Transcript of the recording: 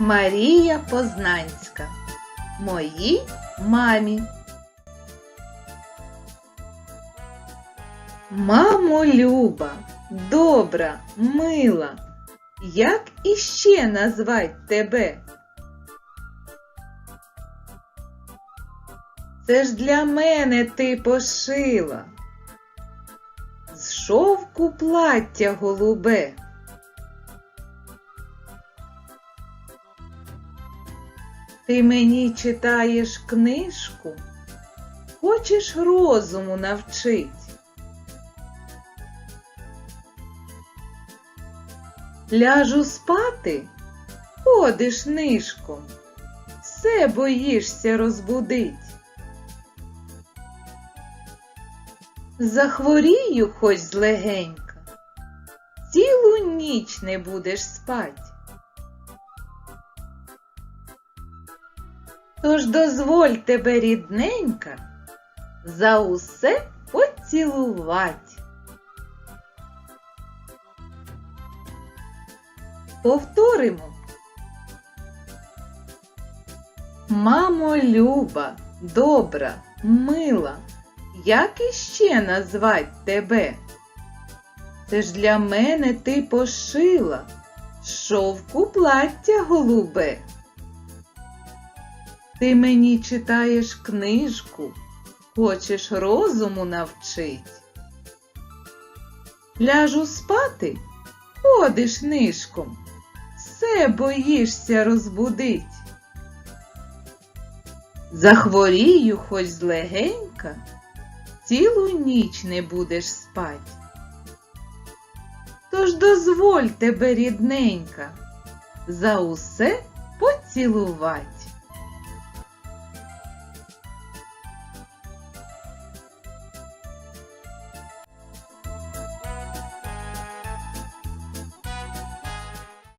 Марія Познанська. Моїй мамі. Мамо Люба, добра, мила, як іще назвать тебе? Це ж для мене ти пошила. З шовку плаття голубе. Ти мені читаєш книжку, хочеш розуму навчить. Ляжу спати, ходиш нишком, все боїшся розбудить. Захворію хоч злегенька, цілу ніч не будеш спать. Тож дозволь тебе, рідненька, за усе поцілувать. Повторимо. Мамо люба, добра, мила, як іще назвать тебе? Це ж для мене ти пошила шовку плаття голубе. Ти мені читаєш книжку, хочеш розуму навчить. Ляжу спати, ходиш нишком, все боїшся розбудить. Захворію хоч злегенька, цілу ніч не будеш спать. Тож дозволь тебе, рідненька, за усе поцілувать.